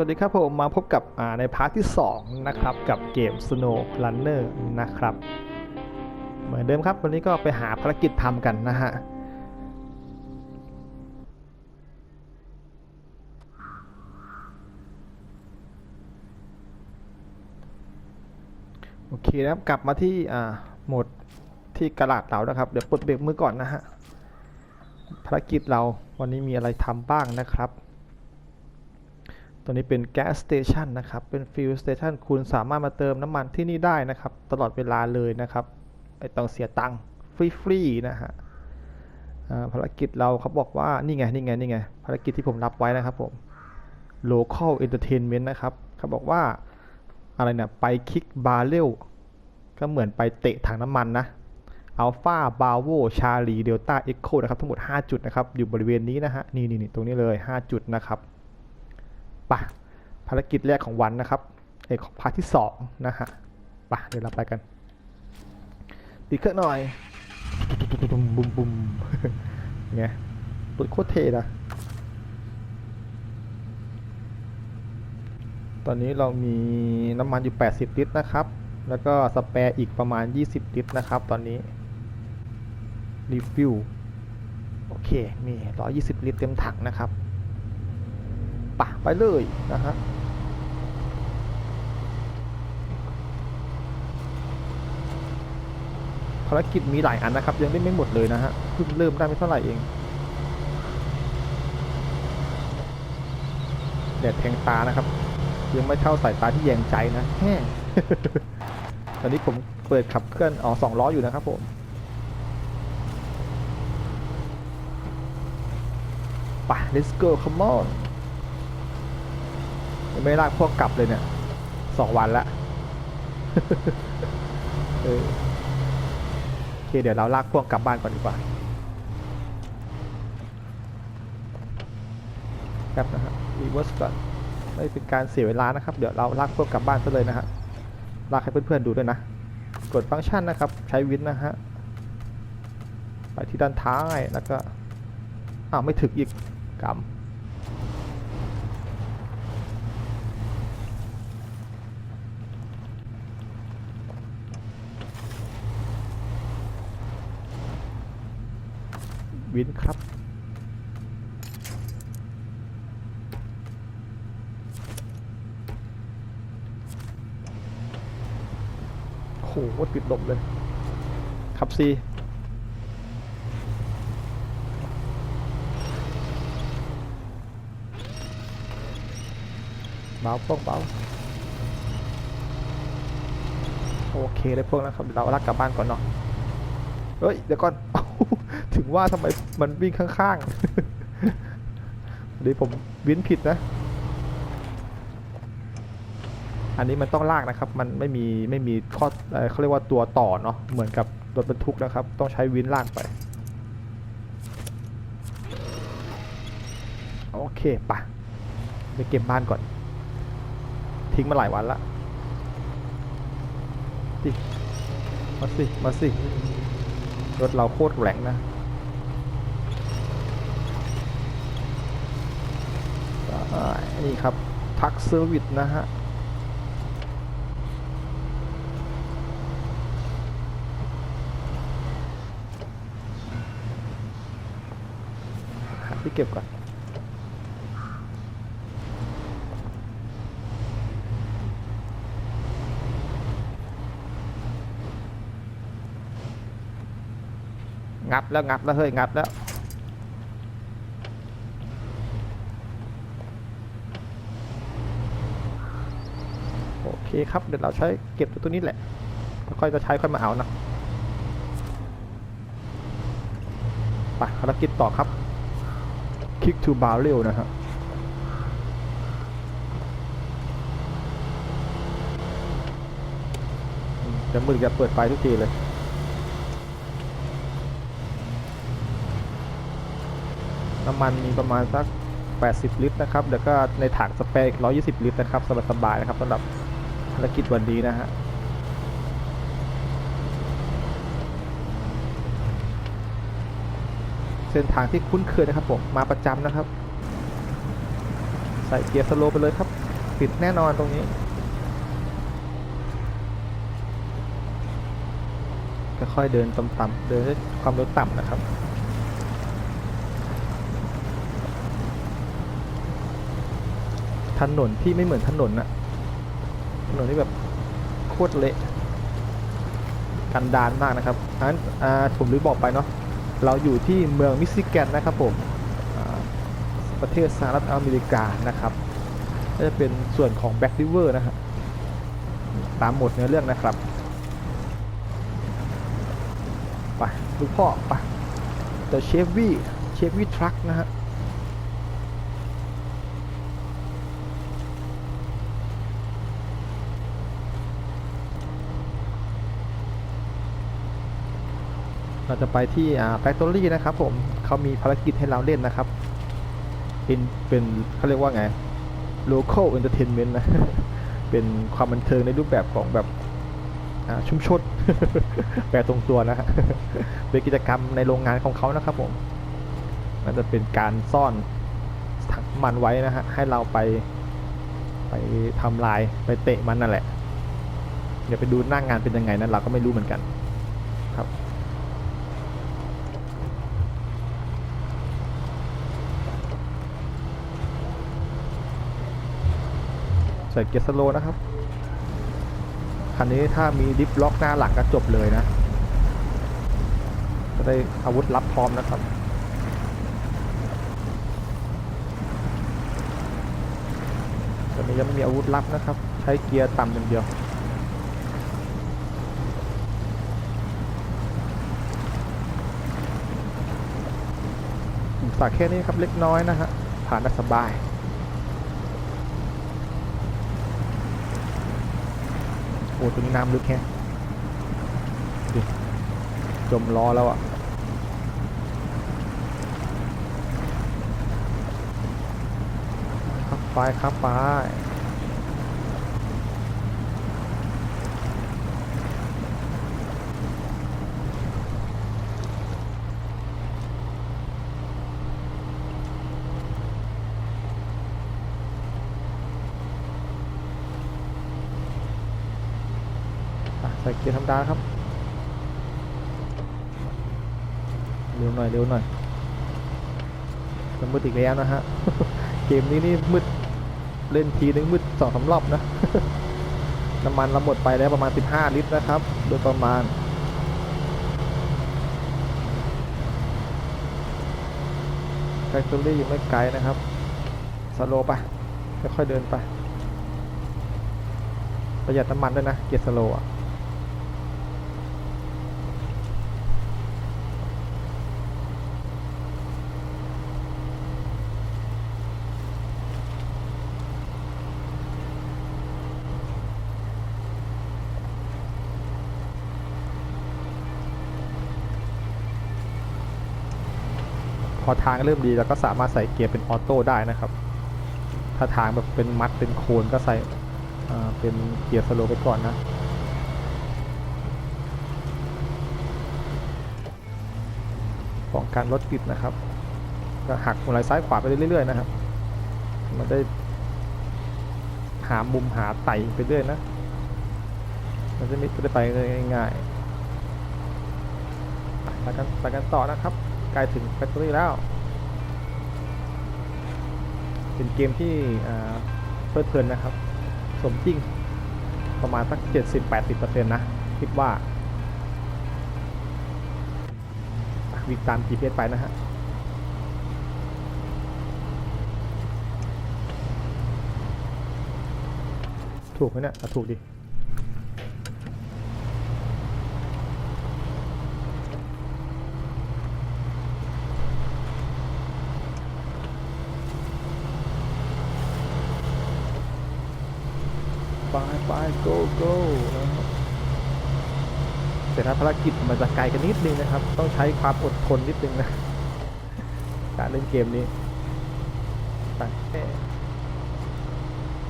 วัสดีครับผมมาพบกับในพาร์ทที่ 2 นะครับ กับเกม Snow Runner นะครับ เหมือนเดิมครับ วันนี้ก็ไปหาภารกิจทำกันนะฮะ โอเคนะครับ กลับมาที่อ่าโหมดที่กระดาษเรานะครับ เดี๋ยวปลดเบรกมือก่อนนะฮะ ภารกิจเราวันนี้มีอะไรทำบ้างนะครับ ตัวนี้เป็นแก๊สสเตชันนะครับ เป็นฟิลสเตชันคุณสามารถมาเติมน้ำมันที่นี่ได้นะครับ ตลอดเวลาเลยนะครับไม่ต้องเสียตังค์ฟรีๆนะฮะภารกิจเราเขาบอกว่า นี่ไง นี่ไง นี่ไง ภารกิจที่ผมรับไว้นะครับผม local entertainment นะครับ เขาบอกว่า อะไรเนี่ย ไปคลิกบาร์เรลก็เหมือนไปเตะถังน้ำมันนะอัลฟาบาโวชาลีเดลต้าเอ็กโคนะครับ ทั้งหมด 5 จุดนะครับ อยู่บริเวณนี้นะฮะ นี่นี่นี่ตรงนี้เลย 5 จุดนะครับ ปะภารกิจแรกของวันนะครับเอกของพาร์ทที่2นะฮะไปะเดี๋ยวเราไปกันติดเครื่องหน่อยบุมบุมบุมไงรถโคตรเท่นะตอนนี้เรามีน้ำมันอยู่ 80 ลิตรนะครับ แล้วก็สเปร์อีกประมาณ 20 ลิตรนะครับ ตอนนี้รีฟิลโอเค มี 120 ลิตรเต็มถังนะครับ ไปเลยนะฮะภารกิจมีหลายอันนะครับ ยังได้ไม่หมดเลยนะฮะเพิ่งเริ่มได้ไม่เท่าไหร่เองแดดแทงตานะครับ ยังไม่เท่าสายตาที่แยงใจนะแฮ่ตอนนี้ผมเปิดขับเคลื่อนอ๋อสองล้ออยู่นะครับผมไป let's go come on ยังไม่ลากพวกกลับเลยเนี่ยสองวันละเออโอเคเดี๋ยวเราลากพวกกลับบ้านก่อนดีกว่าแป๊บนะฮะ reverse ก่อนไม่เป็นการเสียเวลานะครับ เดี๋ยวเราลากพวกกลับบ้านซะเลยนะฮะลากให้เพื่อนๆดูด้วยนะ กดฟังก์ชันนะครับ ใช้วินนะฮะไปที่ด้านท้ายแล้วก็อ้าวไม่ถึงอีกกำ วินครับ โอ้โหติดลมเลย ครับซีเบาพวกเบาโอเคเลยพวกนะครับ เราลากกลับบ้านก่อนเนาะ เฮ้ย เดี๋ยวก่อน ถึงว่าทำไมมันวิ่งข้างๆเดี๋ยวผมวินผิดนะ อันนี้มันต้องลากนะครับ มันไม่มีไม่มีข้อเขาเรียกว่าตัวต่อเนาะเหมือนกับรถบรรทุกนะครับ ต้องใช้วินลากไป โอเคปะไปเก็บบ้านก่อน ทิ้งมาหลายวันละสิมาสิ มาสิ รถเราโคตรแรงนะ อ่า นี่ครับ ทักเซอร์วิสนะฮะที่เก็บก่อนงัดแล้วงัดแล้วเฮ้ยงัดแล้ว โอเคครับ เดี๋ยวเราใช้เก็บตัวนี้แหละค่อยจะใช้ค่อยมาเอานะไปภารกิจต่อครับ Kick to barrel นะฮะจะมือจะเปิดไฟทุกทีเลยน้ำมันมีประมาณสัก 80 ลิตรนะครับ แล้วก็ในถังสเปรย์อีก120 ลิตรนะครับ สบายๆนะครับสำหรับ ภารกิจวันนี้นะฮะเส้นทางที่คุ้นเคยนะครับผมมาประจำนะครับ ใส่เกียร์สโลไปเลยครับสิทธิ์แน่นอนตรงนี้ ค่อยๆเดินต่ำๆเดินด้วยความเร็วต่ำนะครับถนนที่ไม่เหมือนถนนอะ ถนนที่แบบโคตรเละกันดานมากนะครับอันนั้นผมลืมบอกไปเนาะเราอยู่ที่เมืองมิชิแกนนะครับผมประเทศสหรัฐอเมริกานะครับก็จะเป็นส่วนของแบ็กริเวอร์นะฮะตามหมดเนื้อเรื่องนะครับไปลูกพ่อไปเดอะเชฟวี่เชฟวี่ทรัคนะฮะ เราจะไปที่อ่าแฟคทอรี่นะครับผมเขามีภารกิจให้เราเล่นนะครับเป็นเป็นเขาเรียกว่าไง local entertainment นะ เป็นความบันเทิงในรูปแบบของแบบอ่าชุมชนแปลตรงตัวนะฮะเป็นกิจกรรมในโรงงานของเขานะครับผมมันจะเป็นการซ่อนถังมันไว้นะฮะให้เราไป ไปทำลายไปเตะมันนั่นแหละ เดี๋ยวไปดูหน้างงานเป็นยังไงนั้นเราก็ไม่รู้เหมือนกันครับ ใส่เกียร์สโลนะครับ คันนี้ถ้ามีดิฟล็อกหน้าหลังก็จบเลยนะ จะได้อาวุธลับพร้อมนะครับตอนนี้ยังไม่มีอาวุธลับนะครับ ใช้เกียร์ต่ำอย่างเดียวอุปสรรคแค่นี้ครับเล็กน้อยนะฮะผ่านได้สบาย โอ้ตรงนี้น้ำลึกแฮะจมล้อแล้วอะ่ะครับไปครับไป ส่เกียร์ธรรมดาครับเร็วหน่อยเร็วหน่อยจะมืดอีกแล้วนะฮะ เกมนี้นี่มืดเล่นทีนึงมืดสองสามรอบนะ น้ำมันเราหมดไปแล้วประมาณ 15 ลิตรนะครับ โดยประมาณแฟคทอรี่ยังไม่ไกลนะครับ สโลว์ไปค่อยๆเดินไป ประหยัดน้ำมันด้วยนะ เกียร์สโลอะ อทางเริ่มดีเราก็สามารถใส่เกียร์เป็นออโต้ได้นะครับ ถ้าทางแบบเป็นมัดเป็นโคนก็ใส่เป็นเกียร์สโลไปก่อนนะป้องกันรถติดนะครับ ก็หักหัวไหล่ซ้ายขวาไปเรื่อยๆนะครับ มันได้หามุมหาไต่ไปเรื่อยนะ มันจะไม่ได้ไปง่ายๆไปกันไปกันต่อนะครับ ใกล้ถึงแฟคทอรี่แล้ว เป็นเกมที่เพลิดเพลินนะครับ สมจริงประมาณสัก 70-80%นะ คิดว่าวิ่งตาม GPS ไปนะฮะถูกไหมเนี่ยถูกดิ ไป go go นะครับแต่ถ้าภารกิจมันจะไกลกันนิดนึงนะครับ ต้องใช้ความอดทนนิดนึงนะ การเล่นเกมนี้ไปเอ่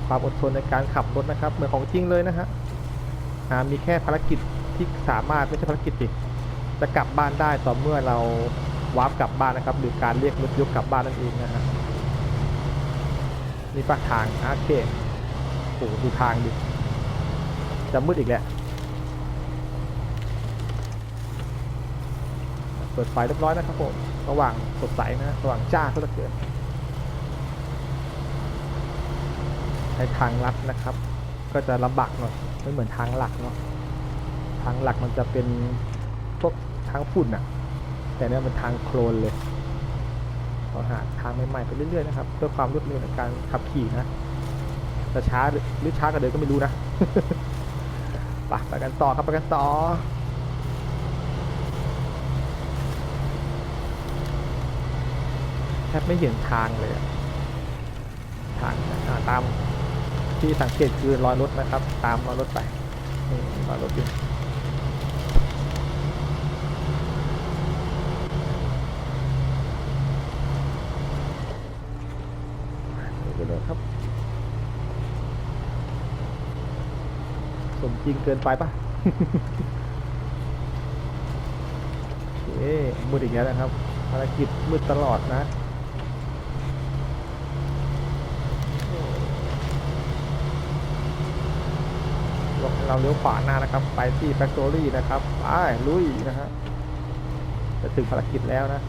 ความอดทนในการขับรถนะครับ เหมือนของจริงเลยนะฮะมีแค่ภารกิจที่สามารถไม่ใช่ภารกิจดิจะกลับบ้านได้ต่อเมื่อเราวาร์ปกลับบ้านนะครับ หรือการเรียกรถยกกลับบ้านนั่นเองนะฮะนี่ปะทางโอเคโอ้ดูทางดิ จะมืดอีกแล้ว เปิดไฟเรียบร้อยนะครับผมสว่างสดใสนะสว่างจ้าก็จะเกินใช้ทางลัดนะครับ ก็จะลำบากหน่อยไม่เหมือนทางหลักเนาะทางหลักมันจะเป็นพวกทางฝุ่นอะแต่เนี่ยมันทางโคลนเลยเราหาทางใหม่ๆไปเรื่อยๆนะครับ เพื่อความรวดเร็วในการขับขี่นะจะช้าหรือช้ากว่าเดินก็ไม่รู้นะ ไปไปกันต่อครับไปกันต่อแทบไม่เห็นทางเลยอะทางตามที่สังเกตคือรอยรถนะครับ ตามรอยรถไปนี่รอยรถอยู่ไปเลยครับ สมจริงเกินไปปะโอเคมืดอีกแล้วนะครับภารกิจมืดตลอดนะเราเลี้ยวขวาหน้านะครับ ไปที่แฟคทอรี่นะครับไปลุยนะฮะจะถึงภารกิจแล้วนะ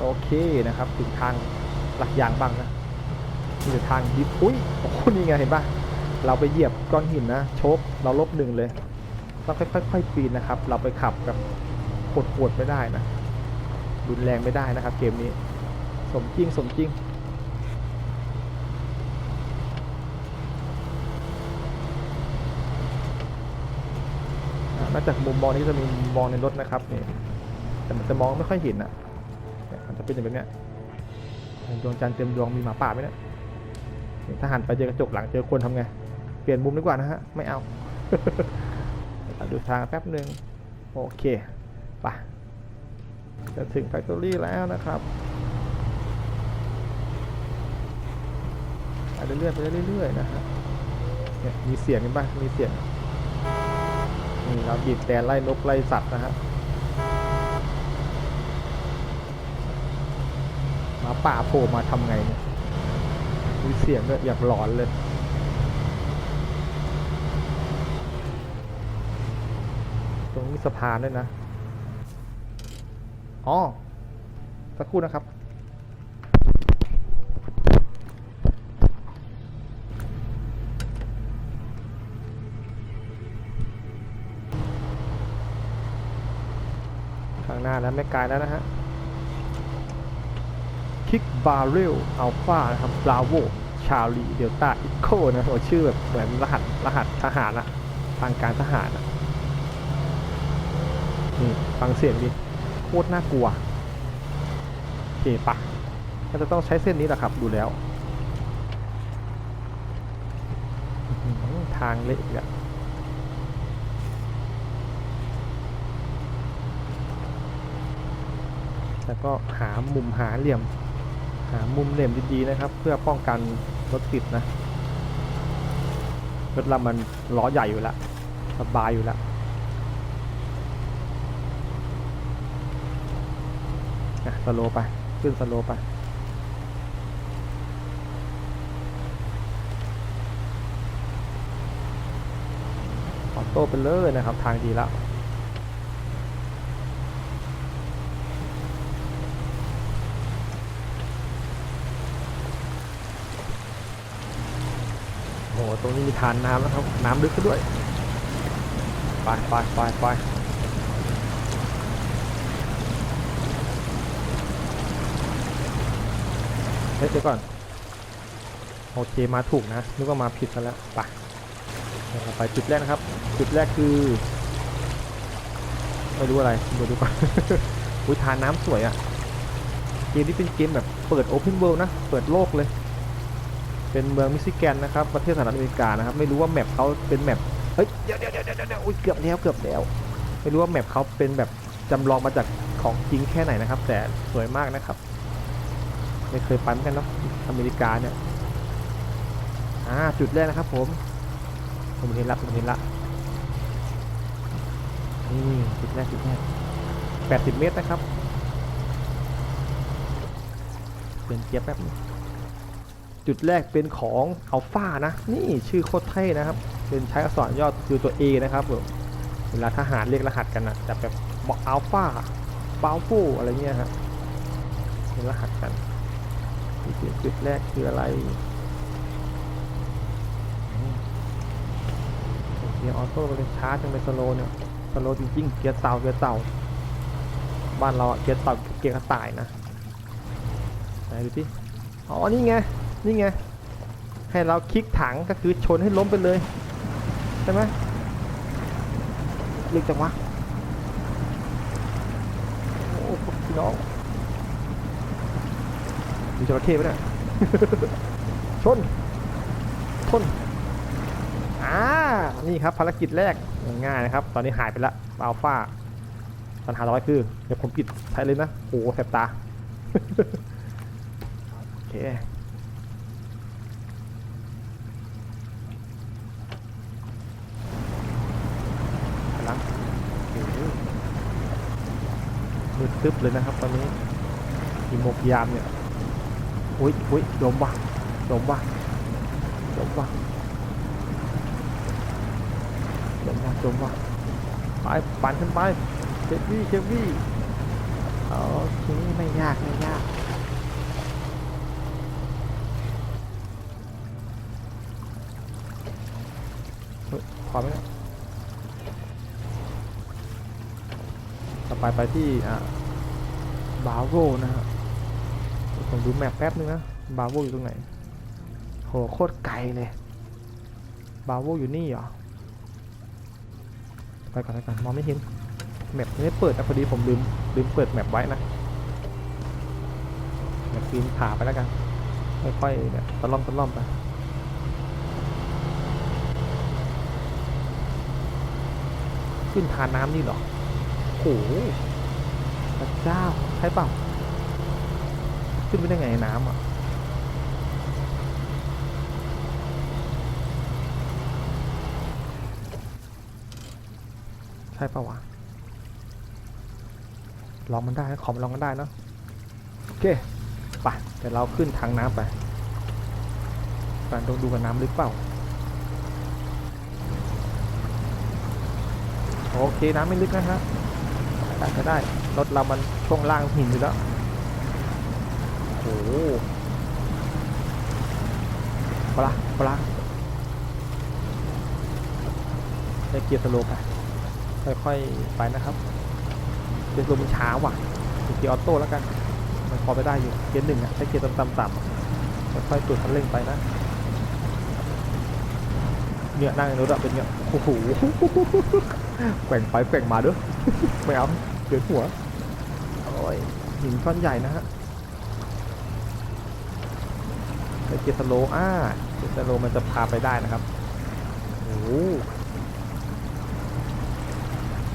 โอเคนะครับ ถึงทางหลักอย่างบ้างนะ นี่คือทางดิฟอุ้ยโอ้โหนี่ไงเห็นปะเราไปเหยียบก้อนหินนะโชกเราลบหนึ่งเลยต้องค่อยๆปีนนะครับ เราไปขับกับโหดๆไม่ได้นะรุนแรงไม่ได้นะครับ เกมนี้ สมจริงสมจริงนอกจากมุมมองนี้จะมีมุมมองในรถนะครับนี่แต่มันจะมองไม่ค่อยเห็นอะเนี่ยมันจะเป็นอย่างแบบนี้ดวงจันทร์เต็มดวงมีหมาป่าไหมเนี่ย ถ้าหันไปเจอกระจกหลังเจอคนทำไง เปลี่ยนมุมดีกว่านะฮะ ไม่เอาเอาดูทางแป๊บหนึ่งโอเคไปจะถึงแฟคทอรี่แล้วนะครับไปเรื่อยๆไปเรื่อยๆนะฮะเนี่ยมีเสียงกันบ้างมีเสียงนี่เราบีบแต่ไล่นกไล่สัตว์นะฮะมาป่าโผล่มาทำไงเนี่ย มีเสียงด้วยอยากหลอนเลย ตรงนี้สะพานด้วยนะ อ๋อ สักครู่นะครับข้างหน้าแล้วไม่ไกลแล้วนะฮะ คิกบาร์เรลอัลฟานะครับบราโวชาลีเดลต้าอีโคนะโอ้ชื่อแบบเหมือนรหัสรหัสทหารอะทางการทหารอะนี่ฟังเสียงดิโคตรน่ากลัวโอเคปะก็จะต้องใช้เส้นนี้แหละครับ ดูแล้ว ทางเละอีกอะแล้วก็หามุมหาเหลี่ยม หามุมเหลี่ยมดีๆนะครับ เพื่อป้องกันรถติดนะรถเรามันล้อใหญ่อยู่แล้วสบายอยู่แล้วอะสโลไปขึ้นสโลไปออโต้ไปเลยนะครับทางดีแล้ว โอ้โห ตรงนี้มีทานน้ำนะครับ น้ำลึกซะด้วยไปไปไปไปเฮ้ยเดี๋ยวก่อน โอเคมาถูกนะ นึกว่ามาผิดซะแล้วไปไปจุดแรกนะครับ จุดแรกคือไม่รู้อะไรเดี๋ยวดูก่อนอุ้ยทานน้ำสวยอะ่ะ เกมนี้เป็นเกมแบบเปิด Open World นะ เปิดโลกเลย เป็นเมืองมิชิแกนนะครับ ประเทศสหรัฐอเมริกานะครับ ไม่รู้ว่าแมปเขาเป็นแมปเฮ้ยเดี๋ยวเดี๋ยวเดี๋ยวเดี๋ยวเดี๋ยวอุ๊ยเกือบแล้วเกือบแล้ว ไม่รู้ว่าแมปเขาเป็นแบบจำลองมาจากของจริงแค่ไหนนะครับ แต่สวยมากนะครับ ไม่เคยปเหมือนกันเนาะอเมริกาเนี่ยอ่าจุดแรกนะครับ ผมผมเห็นละผมเห็นละนี่จุดแรกจุดแรกแปดสิบเมตรนะครับเป็นเกียร์แป๊บนึง จุดแรกเป็นของอัลฟานะ นี่ชื่อโคตรเท่นะครับ เป็นใช้อักษรย่อคือตัว A นะครับเวลาทหารเรียกรหัสกันนะจะแบบบอกอัลฟาบาฟูอะไรเงี้ยฮะเป็นรหัสกันนี่คือจุดแรกคืออะไรเกียร์ออโต้เลยช้าจังเลยสโลเนี่ยสโลจริงๆเกียร์เต่าเกียร์เต่า บ้านเราอะเกียร์เต่าเกียร์กระต่ายนะไหนดูที่อ๋อนี่ไง นี่ไง ให้เราคลิกถังก็คือชนให้ล้มไปเลย ใช่ไหมเรียกจังวะโอ้พี่น้องมีจระเข้ไหมเนี่ยชนชนอ่านี่ครับภารกิจแรกง่ายนะครับ ตอนนี้หายไปล้วอัลฟาปัญหาต่อไปคือเดี๋ยวผมปิดใช้เลยนะโอ้แสบตาโอเค พลังโอ้โหมืด ตึ๊บเลยนะครับ ตอนนี้มีหมกยามเนี่ยอุ้ยอุ้ยโดมว่ะโดมว่ะโดมว่ะโดมว่ะโดมว่ะไปปั่นขึ้นไปเคฟวี่เคฟวี่โอเคไม่ยากไม่ยากเฮ้ยพอไหมเนี่ยต่อไปไปที่อ่า บาโวนะฮะผมดูแมปแป๊บนึงนะบาโวอยู่ตรงไหนโหโคตรไกลเลยบาโวอยู่นี่เหรอไปก่อนไปก่อนมองไม่เห็นแมปไม่เปิดนะพอดีผมลืมลืมเปิดแมปไว้นะแมปปีนผาไปแล้วกันค่อยๆเนี่ยตะล่อมตะล่อมไปขึ้นทานน้ำนี่หรอโอ้โห พระเจ้าใช่เปล่า ขึ้นไปได้ไงน้ำอะใช่เปล่าวะลองมันได้ขอมลองกันได้เนอะโอเคไปเดี๋ยวเราขึ้นทางน้ำไปการต้องดูกันน้ำลึกเปล่าโอเคน้ำไม่ลึกนะฮะได้ก็ได้ รถเรามันช่วงล่างหินอยู่แล้วโอ้โหปลาปลาใช้เกียร์สโลว์ไปค่อยๆไปนะครับเกียร์สโลว์มันช้าว่ะเกียร์ออโต้แล้วกัน มันพอไปได้อยู่เกียร์หนึ่งอะใช้เกียร์ต่ำๆๆค่อยๆตุดคันเร่งไปนะเนี่ยนั่งในรถอะเป็นเนี่ยโอ้โหแกว่งไปแกว่งมาเด้อไม่เอาเดือดหัว หินก้อนใหญ่นะฮะไปเกียร์สโลอ่าเกียร์สโลมันจะพาไปได้นะครับโอ้โห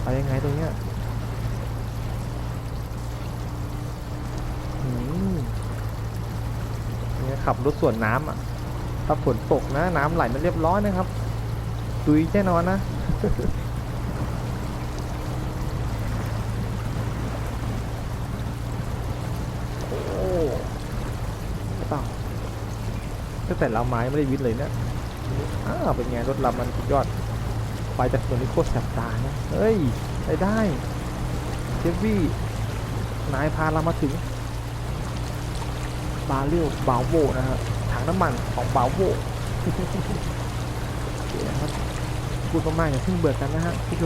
ไปยังไงตรงเนี้ยอืมเนี่ยขับรถส่วนน้ำอะ ถ้าฝนตกนะ น้ำไหลมันเรียบร้อยนะครับดุยแน่นอนนะ โอ้ใช่เปล่า ตั้งแต่เราไม้ไม่ได้วิทย์เลยเนี่ยอ้าวเป็นไงรถลำมันสุดยอดไปจากส่วนี้โคตรแสบตานะเฮ้ยได้ได้เจฟวี่นายพาเรามาถึงบาเรียวบาวโวนะฮะถังน้ำมันของบาวโวโอเคนะครับพูดมากๆอย่าเพิ่งเบื่อกันนะฮะพี่โจ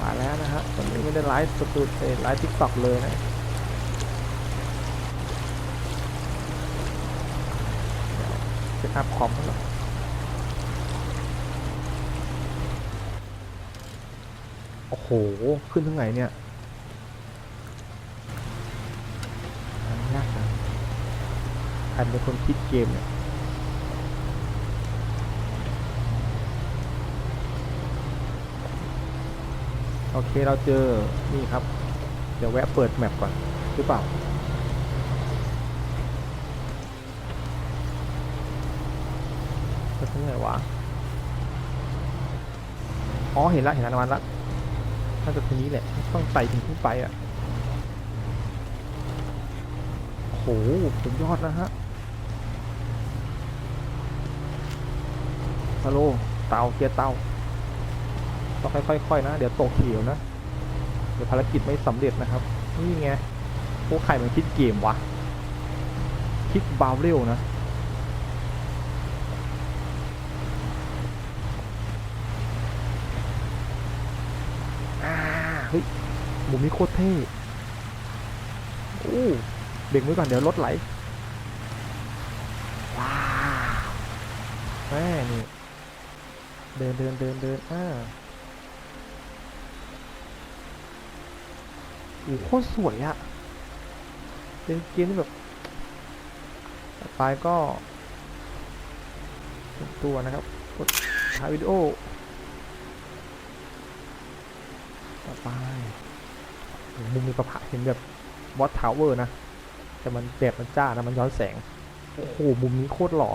มาแล้วนะฮะตอนนี้ไม่ได้ไลฟ์สตูดไลฟ์ทิกตอกเลยนะ เซตอัพคอมแล้วโอ้โห ขึ้นทั้งไหนเนี่ยยากจังใครเป็นคนคิดเกมเนี่ยโอเคเราเจอ นี่ครับ เดี๋ยวแวะเปิดแมปก่อน หรือเปล่า ไป ทางไหนวะ อ๋อ เห็นละ เห็นละน้ำมันละน่าจะทีนี้แหละ ต้องไต่ถึงขึ้นไปอะโหสุดยอดนะฮะฮัลโหล เตาเกียร์เตาต้องค่อยๆนะ เดี๋ยวตกเขียวนะ เดี๋ยวภารกิจไม่สำเร็จนะครับ นี่ไง โอ้ใครมันคิดเกมวะ คิดบาวเร็วนะ อ่า เฮ้ยมุมนี้โคตรเท่โอ้เบรกมือก่อนเดี๋ยวรถไหลว้าวแม่นี่เดินเดินเดินเดินอ่าโอ้โหโคตรสวยอะเป็นเกมที่แบบไปก็ตัวนะครับกดถ่ายวิดีโอ ต่อ ไปมุมมีประภาเห็นแบบวอตทาวเวอร์นะ แต่มันแบบมันจ้านะ มันย้อนแสง โอ้โห มุมนี้โคตรหล่อ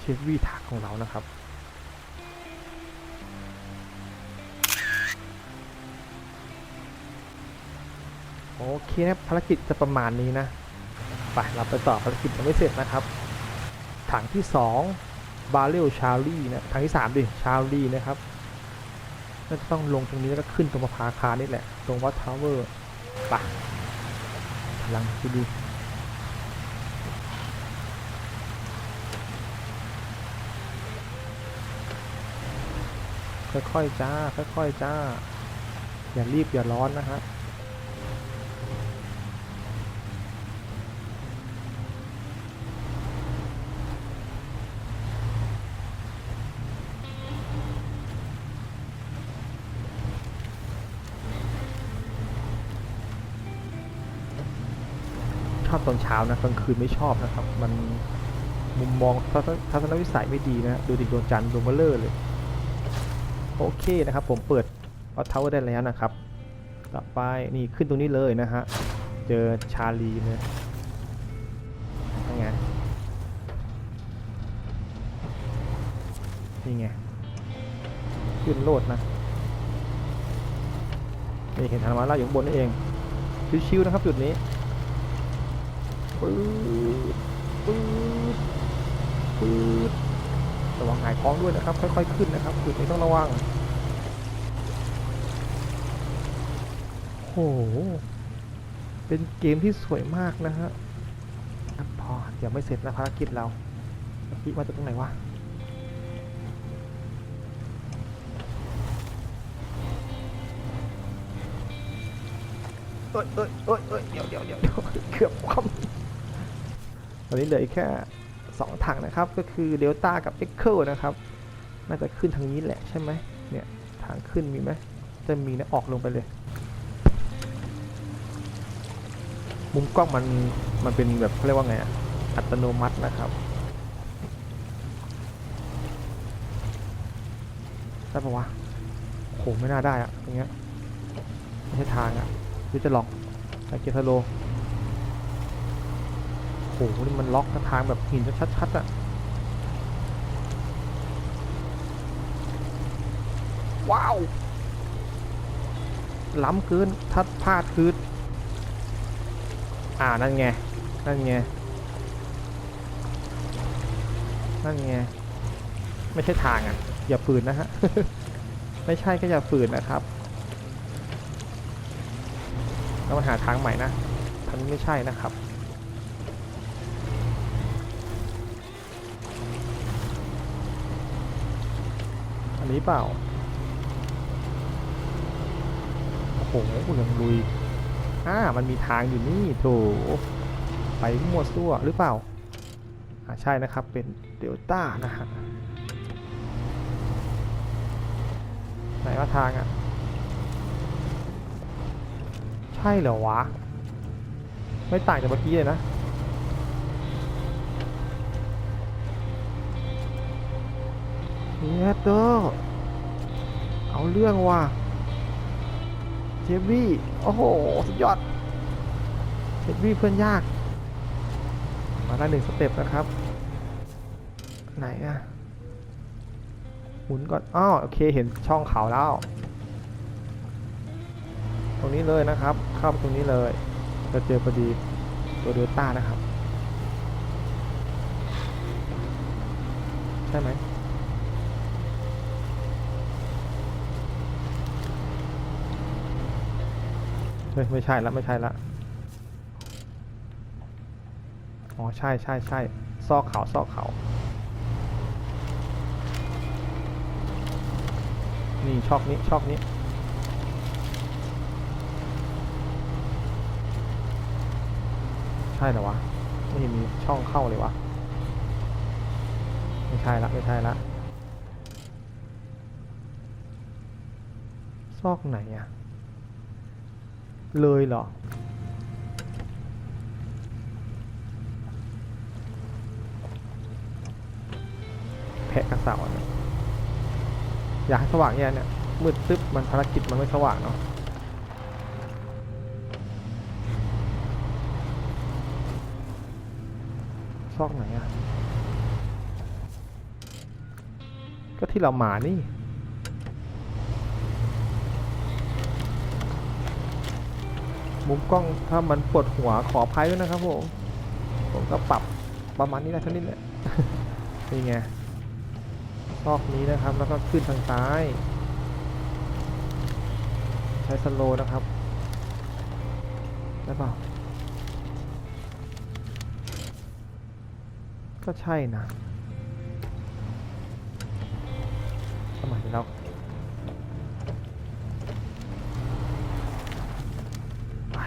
เชฟวี่ถักของเรานะครับ โอเคนะภารกิจจะประมาณนี้นะ ไปเราไปต่อภารกิจยังไม่เสร็จนะครับ ถังที่2 บาเรลชาลีนะถังที่3ดิชาลีนะครับน่าจะต้องลงตรงนี้แล้วก็ขึ้นตรงประภาคานี่แหละ ตรงวัดทาวเวอร์ไปพลังดูดีค่อยๆจ้า ค่อยๆจ้า อย่ารีบอย่าร้อนนะฮะ อบตอนเช้านะกลางคืนไม่ชอบนะครับ มันมุมมองทัศนวิสัยไม่ดีนะดูดิดวงจันทร์ดวงเบลเลอร์เลย โอเคนะครับ ผมเปิดวัดทาวเวอร์ได้แล้วนะครับ ต่อไปนี่ขึ้นตรงนี้เลยนะฮะ เจอชาลีเลยยังไงนี่ไง ขึ้นโลดนะนี่เห็นทางมาลาอยู่บนนี่เอง ชิวๆนะครับจุดนี้ ปื๊ดปื๊ดปื๊ดระวังหายท้องด้วยนะครับ ค่อยๆขึ้นนะครับจุดนี้ต้องระวังโห เป็นเกมที่สวยมากนะฮะพอเดี๋ยวไม่เสร็จนะภารกิจเราคิดว่าจะตรงไหนวะเอ้ยเอ้ยเอ้ยเอ้ยเดี๋ยวเดี๋ยวเดี๋ยวเกือบคว่ำ อนนี้เหลืออีกแค่สองถังนะครับ ก็คือเดลต้ากับเอ็กเคิลนะครับ น่าจะขึ้นทางนี้แหละใช่ไหมเนี่ยทางขึ้นมีไหมจะมีนะออกลงไปเลย มุมกล้องมันมันเป็นแบบเขาเรียกว่าไงอะอัตโนมัตินะครับได้ปะวะโหไม่น่าได้อะอย่างเงี้ยไม่ใช่ทางอะหรือจะลอกไอเกียร์ทโล โหนี่มันล็อกทางแบบหินชัดๆอะว้าว ล้ำเกินทัดพลาดคืออ่า นั่นไง นั่นไง นั่นไง ไม่ใช่ทางอะ อย่าฝืนนะฮะ ไม่ใช่ก็อย่าฝืนนะครับเรามาหาทางใหม่นะทานไม่ใช่นะครับ อันนี้เปล่า โอ้โหยังลุย อ่า มันมีทางอยู่นี่โถไปมั่วซั่วหรือเปล่า อ่า ใช่นะครับ เป็นเดลต้านะฮะ ไหนว่าทางอะ ใช่เหรอวะ ไม่ต่างจากเมื่อกี้เลยนะ เยเตอร์เอาเรื่องว่ะเจฟวี่โอ้โห สุดยอดเจฟวี่เพื่อนยาก มาได้หนึ่งสเต็ปนะครับ ไหนอะหมุนก่อนอ้อโอเคเห็นช่องเขาแล้วอรงนี้เลยนะครับ เข้าตรงนี้เลย จะเจอพอดีตัวเดลต้านะครับ ใช่ไหม เฮ้ยไม่ใช่ละไม่ใช่ละอ๋อใช่ใช่ใช่ซอกเขาซอกเขา นี่ชอกนี้ชอกนี้ใช่เหรอวะไม่มีช่องเข้าเลยวะไม่ใช่ละไม่ใช่ละซอกไหนอะ เลยเหรอ แพะกระเสาเนี่ยอยากให้สว่างแย่เนี่ย มืดตึ๊บมันภารกิจมันไม่สว่างเนาะซอกไหนอะก็ที่เรามานี่ มุมกล้องถ้ามันปวดหัวขออภัยด้วยนะครับผม ผมก็ปรับประมาณนี้แหละเท่านี้แหละนี่ไงซอกนี้นะครับ แล้วก็ขึ้นทางซ้าย ใช้สโลนะครับ ได้เปล่า ก็ใช่นะสมัยเรา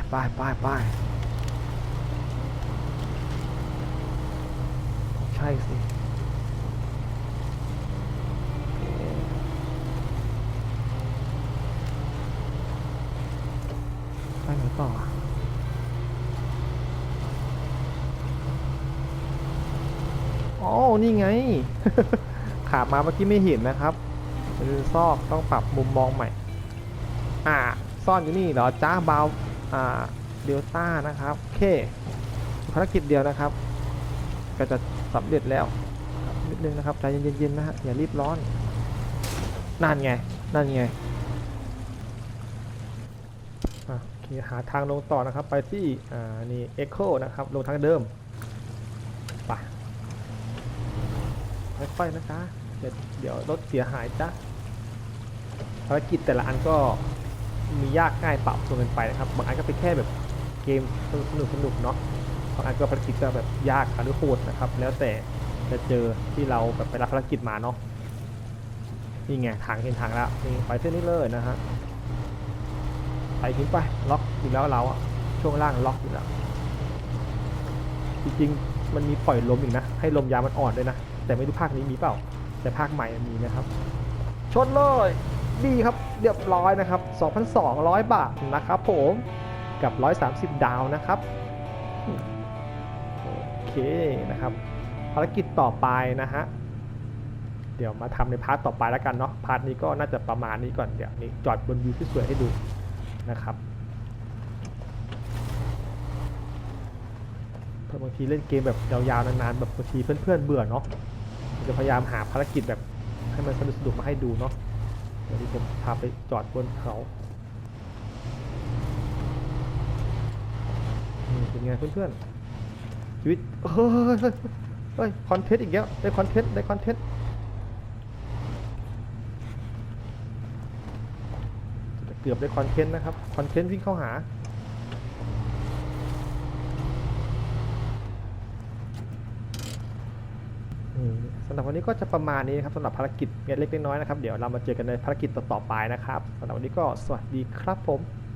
ไปไปไปไปใช่สิไปไหนต่ออะอ๋อ นี่ไง ขามาเมื่อกี้ไม่เห็นนะครับเป็นซอกต้องปรับมุมมองใหม่ อ่า ซ่อนอยู่นี่เหรอจ้าบาวอ่า เดลต้านะครับโอเคภารกิจเดียวนะครับ ก็จะสำเร็จแล้วนิดนึงนะครับใจเย็นๆนะฮะอย่ารีบร้อนนั่นไงนั่นไงโอเคหาทางลงต่อนะครับ ไปที่อ่านี่ Echo นะครับลงทางเดิมไปค่อยๆนะจ๊ะเดี๋ยวรถเสียหายจ้ะภารกิจแต่ละอันก็ มียากง่ายปรับตัวกันไปนะครับ บางอันก็เป็นแค่แบบเกมสนุกสนุกๆเนาะ บางอันก็ภารกิจก็แบบยากหรือโหดนะครับ แล้วแต่จะเจอที่เราแบบไปรับภารกิจมาเนาะ นี่ไงทางเห็นทางแล้วนี่ไปเส้นนี้เลยนะฮะ ไปขึ้นไปล็อกอยู่แล้วเราอะช่วงล่างล็อกอยู่แล้ว จริงๆมันมีปล่อยลมอีกนะ ให้ลมยามันอ่อนด้วยนะ แต่ไม่รู้ภาคนี้มีเปล่า แต่ภาคใหม่มีนะครับ ชนเลย ดีครับเรียบร้อยนะครับ 2,200 บาทนะครับผมกับ 130 ดาวนะครับโอเคนะครับ ภารกิจต่อไปนะฮะเดี๋ยวมาทำในพาร์ทต่อไปแล้วกันเนาะพาร์ทนี้ก็น่าจะประมาณนี้ก่อนเดี๋ยวนี้จอดบนวิวที่สวยให้ดูนะครับเพราะบางทีเล่นเกมแบบยาวๆนานๆแบบบางทีเพื่อนๆเบื่อเนาะจะพยายามหาภารกิจแบบให้มันสนุกๆมาให้ดูเนาะ เดี๋ยวที่ผมพาไปจอดบนเขาเป็นไงเพื่อนๆชีวิตเฮ้ยเฮ้ยคอนเทนต์อีกแล้วได้คอนเทนต์ได้คอนเทนต์เกือบได้คอนเทนต์นะครับคอนเทนต์วิ่งเข้าหา อืม สำหรับวันนี้ก็จะประมาณนี้นะครับสำหรับภารกิจเล็กๆน้อยๆนะครับ เดี๋ยวเรามาเจอกันในภารกิจต่อๆไปนะครับสำหรับวันนี้ก็สวัสดีครับผม